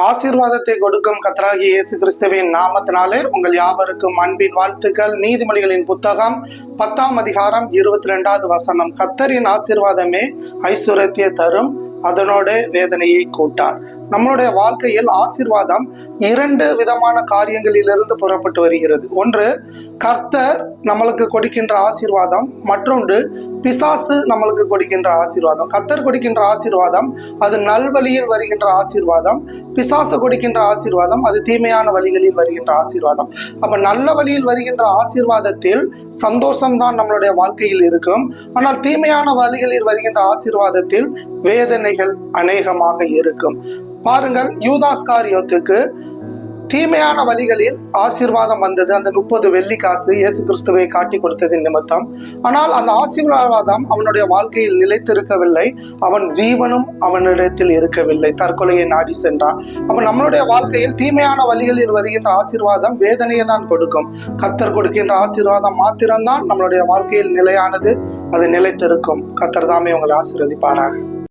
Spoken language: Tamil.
ஆசீர்வாதத்தை கொடுக்கும் கத்தராகி இயேசு கிறிஸ்துவின் நாமத்தினாலே உங்கள் யாவருக்கும் அன்பின் வாழ்த்துக்கள். நீதிமொழிகளின் புத்தகம் பத்தாம் அதிகாரம் இருபத்தி ரெண்டாவது வசனம். கத்தரின் ஆசீர்வாதமே ஐஸ்வர்யத்தை தரும் அதனோட வேதனையை கூட்டார். நம்மளுடைய வாழ்க்கையில் ஆசீர்வாதம் இரண்டு விதமான காரியங்களிலிருந்து புறப்பட்டு வருகிறது. ஒன்று கர்த்தர் நம்மளுக்கு கொடுக்கின்ற ஆசீர்வாதம். மற்றொன்று பிசாசு நம்மளுக்கு கொடுக்கின்ற ஆசீர்வாதம். கர்த்தர் கொடுக்கின்ற ஆசீர்வாதம் அது நல்வழியில் வருகின்ற ஆசீர்வாதம். பிசாசு கொடுக்கின்ற ஆசீர்வாதம் அது தீமையான வழிகளில் வருகின்ற ஆசீர்வாதம். அப்ப நல்ல வழியில் வருகின்ற ஆசீர்வாதத்தில் சந்தோஷம்தான் நம்மளுடைய வாழ்க்கையில் இருக்கும். ஆனால் தீமையான வழிகளில் வருகின்ற ஆசீர்வாதத்தில் வேதனைகள் அநேகமாக இருக்கும். பாருங்கள் யூதாஸ் காரியத்துக்கு தீமையான வழிகளில் ஆசீர்வாதம் வந்தது. அந்த முப்பது வெள்ளி காசு இயேசு கிறிஸ்துவை காட்டி கொடுத்தது நிமித்தம். ஆனால் அந்த ஆசீர்வாதம் அவனுடைய வாழ்க்கையில் நிலைத்திருக்கவில்லை. அவன் ஜீவனும் அவனிடத்தில் இருக்கவில்லை. தற்கொலையை நாடி சென்றான். அப்ப நம்மளுடைய வாழ்க்கையில் தீமையான வழிகளில் வருகின்ற ஆசீர்வாதம் வேதனையை தான் கொடுக்கும். கத்தர் கொடுக்கின்ற ஆசீர்வாதம் மாத்திரம்தான் நம்மளுடைய வாழ்க்கையில் நிலையானது. அது நிலைத்திருக்கும். கத்தர் தாமே உங்களை ஆசீர்வதிப்பாராங்க